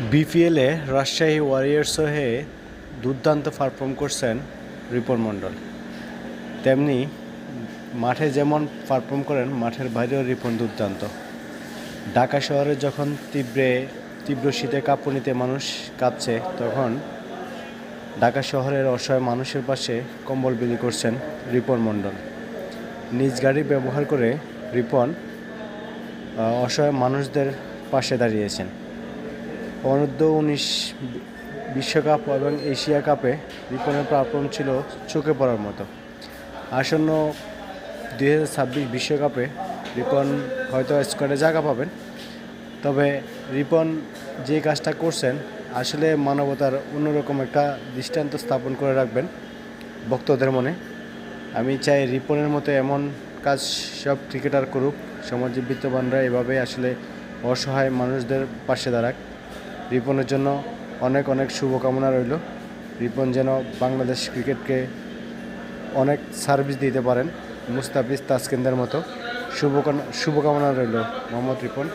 বিপিএলে রাজশাহী ওয়ারিয়ার্স হয়ে দুর্দান্ত পারফর্ম করছেন রিপন মণ্ডল। তেমনি মাঠে যেমন পারফর্ম করেন, মাঠের বাইরেও রিপন দুর্দান্ত। ঢাকা শহরে যখন তীব্রে, তীব্র শীতে কাঁপুনিতে মানুষ কাঁপছে, তখন ঢাকা শহরের অসহায় মানুষের পাশে কম্বল বিলি করছেন রিপন মণ্ডল। নিজ গাড়ি ব্যবহার করে রিপন অসহায় মানুষদের পাশে দাঁড়িয়েছেন। অনূর্ধ্ব উনিশ বিশ্বকাপ এবং এশিয়া কাপে রিপনের প্রাপ্রম ছিল চোখে পড়ার মতো। আসন্ন দুই হাজার ছাব্বিশ বিশ্বকাপে রিপন হয়তো স্কোয়াডে জায়গা পাবেন। তবে রিপন যে কাজটা করছেন, আসলে মানবতার অন্যরকম একটা দৃষ্টান্ত স্থাপন করে রাখবেন ভক্তদের মনে। আমি চাই রিপনের মতো এমন কাজ সব ক্রিকেটার করুক সমাজে বিত্তবানরা এভাবে আসলে অসহায় মানুষদের পাশে দাঁড়াক। রিপনের জন্য অনেক অনেক শুভকামনা রইল। রিপন যেন বাংলাদেশ ক্রিকেটকে অনেক সার্ভিস দিতে পারেন, মুস্তাফিজ তাসকিনদের মতো। শুভকামনা শুভকামনা রইল মোহাম্মদ রিপন।